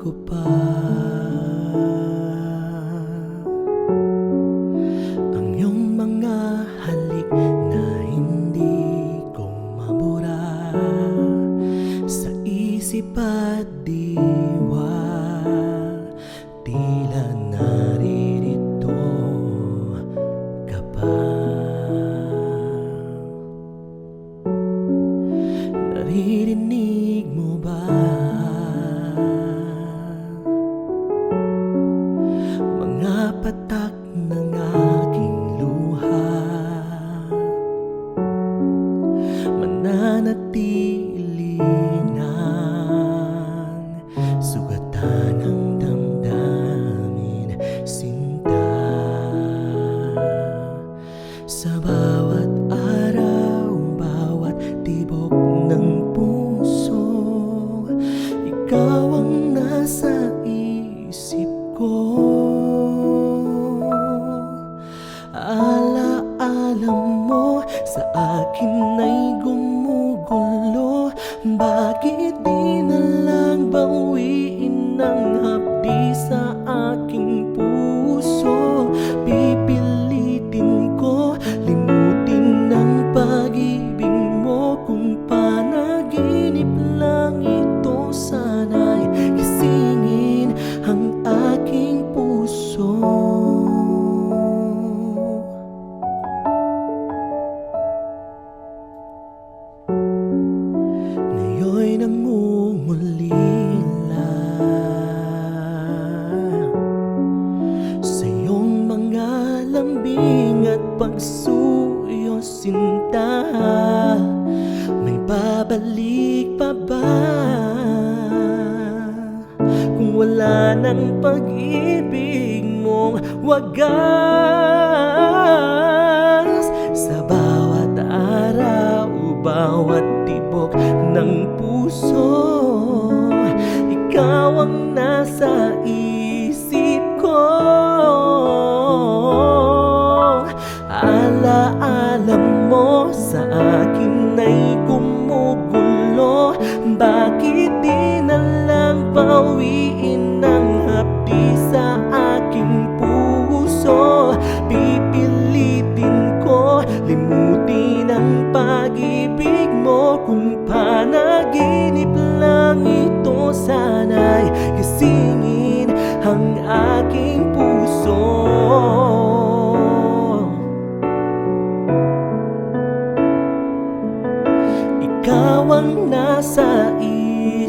ko pa. Ang iyong mga halik na hindi ko mabura Sa isip at diwa patak ng aking luha. Mananatili Bakit sinta May babalik pa ba? Kung wala ng pag-ibig mong wagas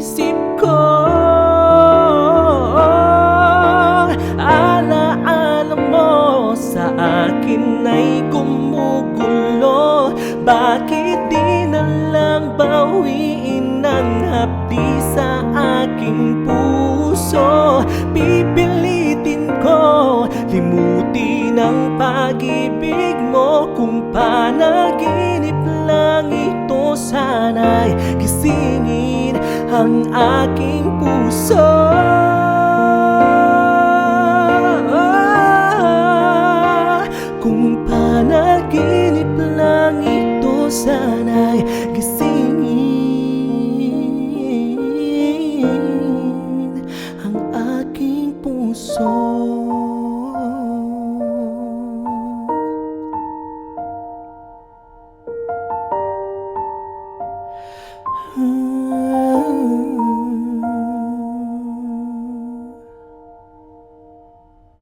isip ko. Alaala mo sa akin ay gumugulo. Bakit di na lang bawiin ng hapdi sa aking puso? Pipilitin ko limutin ang pag-ibig mo. Kung panaginip lang ito sana'y gisingin ang aking puso. Kung panaginip lang ito sana'y gisingin ang aking puso